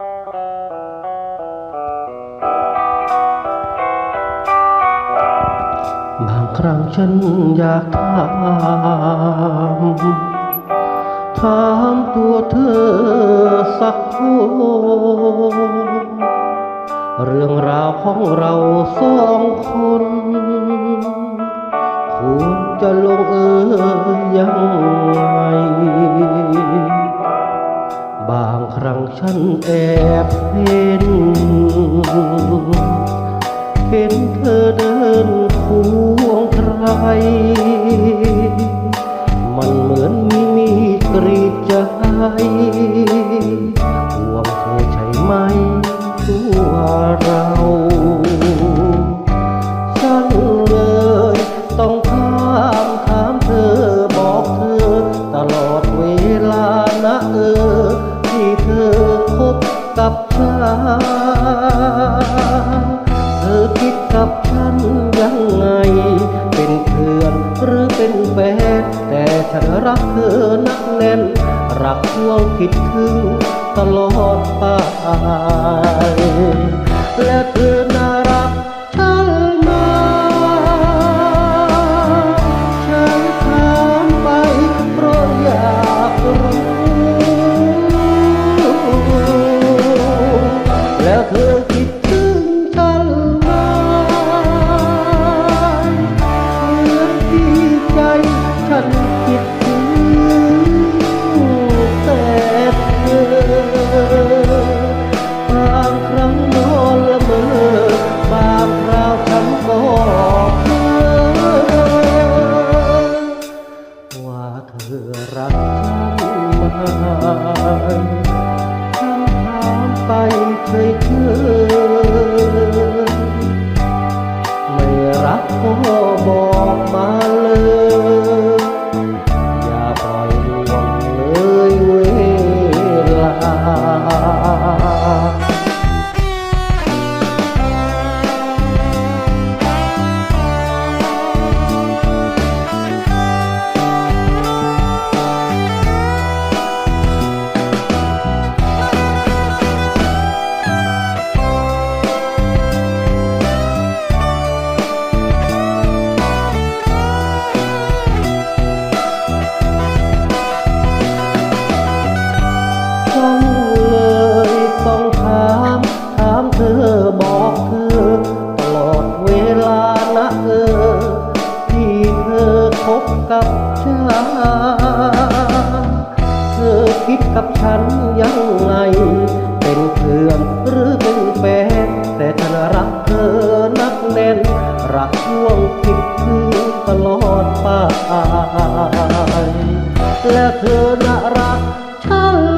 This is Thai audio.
บางครั้งฉันอยากถามถามตัวเธอสักคนเรื่องราวของเราสองคนควรจะลงเอยยังไง บางครั้งฉันแอบเห็น เห็นเธอเดินควง คบกับฉันเธอคิดกับฉันยังไง เป็นเพื่อนหรือเป็นแฟนแต่ฉันรักเธอนักแน่น รักห่วงคิดถึงตลอด ใจฉันคิด พบกับฉันเธอคิดกับฉันยังไง เป็นเพื่อนหรือเป็นแฟนแต่ฉันรักเธอนักแน่น รักช่วงคิดคือตลอดไปและเธอน่ารักฉัน